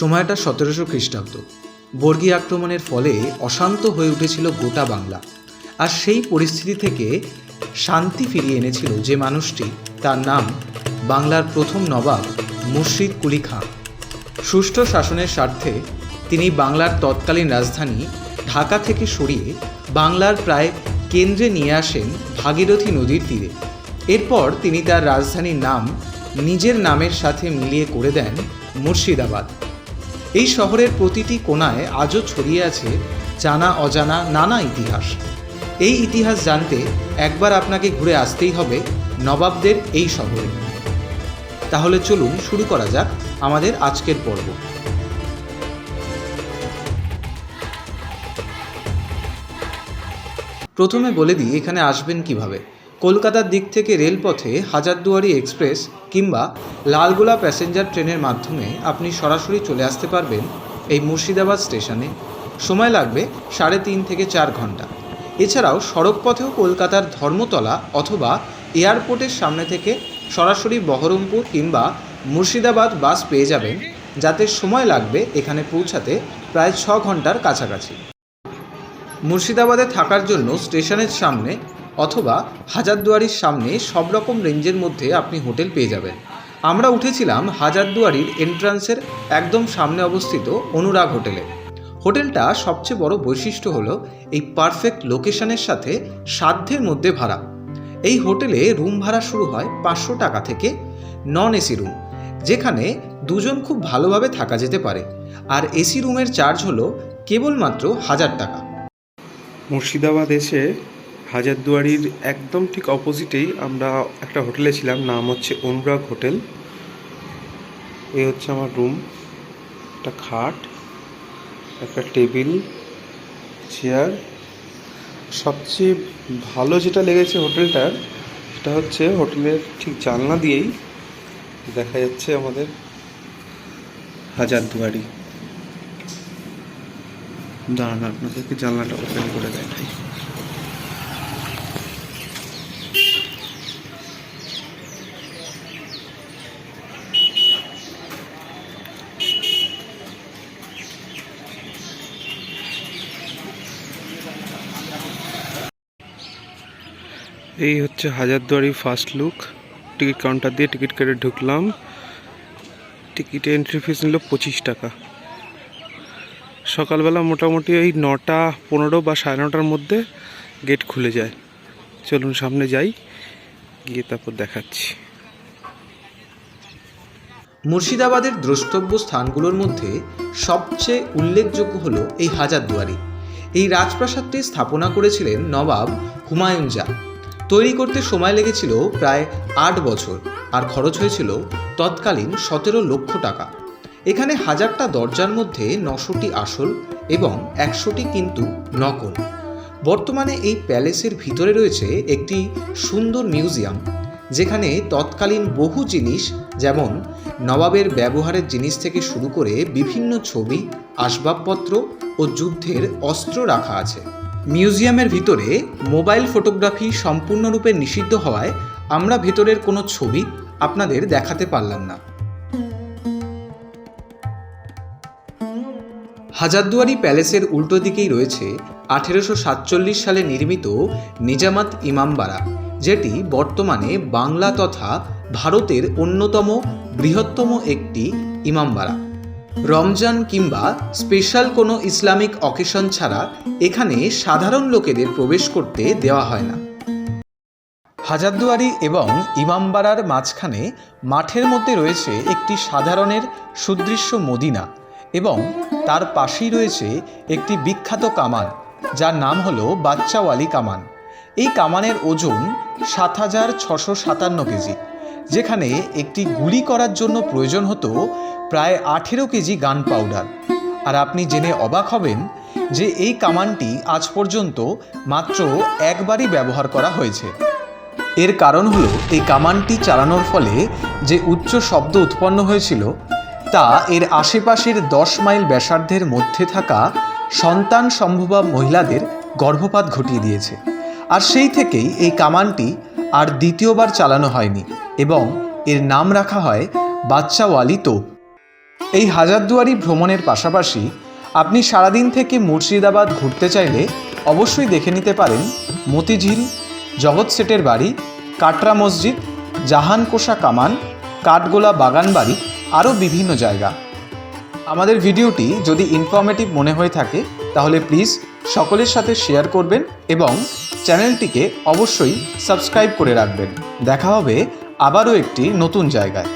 সময়টা সতেরোশো খ্রিস্টাব্দ। বর্গী আক্রমণের ফলে অশান্ত হয়ে উঠেছিল গোটা বাংলা। আর সেই পরিস্থিতি থেকে শান্তি ফিরিয়ে এনেছিল যে মানুষটি, তার নাম বাংলার প্রথম নবাব মুর্শিদ কুলি খাঁ সুষ্ঠু শাসনের স্বার্থে তিনি বাংলার তৎকালীন রাজধানী ঢাকা থেকে সরিয়ে বাংলার প্রায় কেন্দ্রে নিয়ে আসেন ভাগীরথী নদীর তীরে। এরপর তিনি তার রাজধানীর নাম নিজের নামের সাথে মিলিয়ে করে দেন মুর্শিদাবাদ। এই শহরের প্রতিটি কোণায় আজও ছড়িয়ে আছে জানা অজানা নানা ইতিহাস। এই ইতিহাস জানতে একবার আপনাকে ঘুরে আসতেই হবে নবাবদের এই শহরে। তাহলে চলুন শুরু করা যাক আমাদের আজকের পর্ব। প্রথমে বলে দিই, এখানে আসবেন কীভাবে? কলকাতার দিক থেকে রেলপথে হাজারদুয়ারি এক্সপ্রেস কিংবা লালগোলা প্যাসেঞ্জার ট্রেনের মাধ্যমে আপনি সরাসরি চলে আসতে পারবেন এই মুর্শিদাবাদ স্টেশনে। সময় লাগবে সাড়ে তিন থেকে চার ঘণ্টা। এছাড়াও সড়ক পথেও কলকাতার ধর্মতলা অথবা এয়ারপোর্টের সামনে থেকে সরাসরি বহরমপুর কিংবা মুর্শিদাবাদ বাস পেয়ে যাবেন, যাতে সময় লাগবে এখানে পৌঁছাতে প্রায় ছ ঘণ্টার কাছাকাছি। মুর্শিদাবাদে থাকার জন্য স্টেশনের সামনে অথবা হাজারদুয়ারির সামনে সব রকম রেঞ্জের মধ্যে আপনি হোটেল পেয়ে যাবেন। আমরা উঠেছিলাম হাজারদুয়ারির এন্ট্রান্সের একদম সামনে অবস্থিত অনুরাগ হোটেলে। হোটেলটা সবচেয়ে বড় বৈশিষ্ট্য হলো এই পারফেক্ট লোকেশনের সাথে সাধ্যের মধ্যে ভাড়া। এই হোটেলে রুম ভাড়া শুরু হয় পাঁচশো টাকা থেকে নন এসি রুম, যেখানে দুজন খুব ভালোভাবে থাকা যেতে পারে। আর এসি রুমের চার্জ হলো কেবলমাত্র হাজার টাকা। মুর্শিদাবাদ এসে হাজারদুয়ারির একদম ঠিক অপোজিটেই আমরা একটা হোটেলে ছিলাম, নাম হচ্ছে অনুরাগ হোটেল। এই হচ্ছে আমার রুম একটা খাট, একটা টেবিল চেয়ার সবচেয়ে ভালো যেটা লেগেছে হোটেলটার, সেটা হচ্ছে হোটেলের ঠিক জানলা দিয়েই দেখা যাচ্ছে আমাদের হাজারদুয়ারি। দাঁড়ান, আপনাদেরকে জানলাটা ওপেন করে দেখাই। এই হচ্ছে Hazarduari first look ticket counter দিয়ে টিকিট কেটে ঢুকলাম। টিকিট এন্ট্রি ফিস নিল পঁচিশ টাকা। সকালবেলা মোটামুটি ওই নটা পনেরো বা সাড়ে নটার মধ্যে গেট খুলে যায়। চলুন সামনে যাই, গিয়ে তারপর দেখাচ্ছি। মুর্শিদাবাদের দ্রষ্টব্য স্থানগুলোর মধ্যে সবচেয়ে উল্লেখযোগ্য হলো এই হাজারদুয়ারি। এই রাজপ্রাসাদটি স্থাপনা করেছিলেন নবাব হুমায়ুন জা তৈরি করতে সময় লেগেছিল প্রায় আট বছর আর খরচ হয়েছিল তৎকালীন সতেরো লক্ষ টাকা। এখানে হাজারটা দরজার মধ্যে নশোটি আসল এবং একশোটি কিন্তু নকল। বর্তমানে এই প্যালেসের ভিতরে রয়েছে একটি সুন্দর মিউজিয়াম, যেখানে তৎকালীন বহু জিনিস যেমন নবাবের ব্যবহারের জিনিস থেকে শুরু করে বিভিন্ন ছবি, আসবাবপত্র ও যুদ্ধের অস্ত্র রাখা আছে। মিউজিয়ামের ভিতরে মোবাইল ফটোগ্রাফি সম্পূর্ণরূপে নিষিদ্ধ হওয়ায় আমরা ভেতরের কোনো ছবি আপনাদের দেখাতে পারলাম না। হাজারদুয়ারি প্যালেসের উল্টো দিকেই রয়েছে আঠেরোশো সাতচল্লিশ সালে নির্মিত নিজামাত ইমামবাড়া যেটি বর্তমানে বাংলা তথা ভারতের অন্যতম বৃহত্তম একটি ইমামবাড়া রমজান কিংবা স্পেশাল কোনো ইসলামিক অকেশন ছাড়া এখানে সাধারণ লোকেদের প্রবেশ করতে দেওয়া হয় না। হাজারদুয়ারি এবং ইমামবাড়ার মাঝখানে মাঠের মধ্যে রয়েছে একটি সাধারণের সুদৃশ্য মদিনা এবং তার পাশেই রয়েছে একটি বিখ্যাত কামান, যার নাম হলো বাচ্চাওয়ালি কামান। এই কামানের ওজন সাত হাজার ছশো সাতান্ন কেজি, যেখানে একটি গুলি করার জন্য প্রয়োজন হতো প্রায় আঠেরো কেজি গান পাউডার। আর আপনি জেনে অবাক হবেন যে এই কামানটি আজ পর্যন্ত মাত্র একবারই ব্যবহার করা হয়েছে। এর কারণ হলো, এই কামানটি চালানোর ফলে যে উচ্চ শব্দ উৎপন্ন হয়েছিল, তা এর আশেপাশের দশ মাইল ব্যাসার্ধের মধ্যে থাকা সন্তান সম্ভবা মহিলাদের গর্ভপাত ঘটিয়ে দিয়েছে। আর সেই থেকেই এই কামানটি আর দ্বিতীয়বার চালানো হয়নি এবং এর নাম রাখা হয় বাচ্চাওয়ালি তোপ। এই হাজারদুয়ারি ভ্রমণের পাশাপাশি আপনি সারাদিন থেকে মুর্শিদাবাদ ঘুরতে চাইলে অবশ্যই দেখে নিতে পারেন মতিঝিল, জগৎ সেটের বাড়ি, কাটরা মসজিদ, জাহানকোষা কামান, কাঠগোলা বাগান বাড়ি, আরও বিভিন্ন জায়গা। আমাদের ভিডিওটি যদি ইনফরমেটিভ মনে হয়ে থাকে, তাহলে প্লিজ সকলের সাথে শেয়ার করবেন এবং চ্যানেলটিকে অবশ্যই সাবস্ক্রাইব করে রাখবেন। দেখা হবে আবারও একটি নতুন জায়গায়।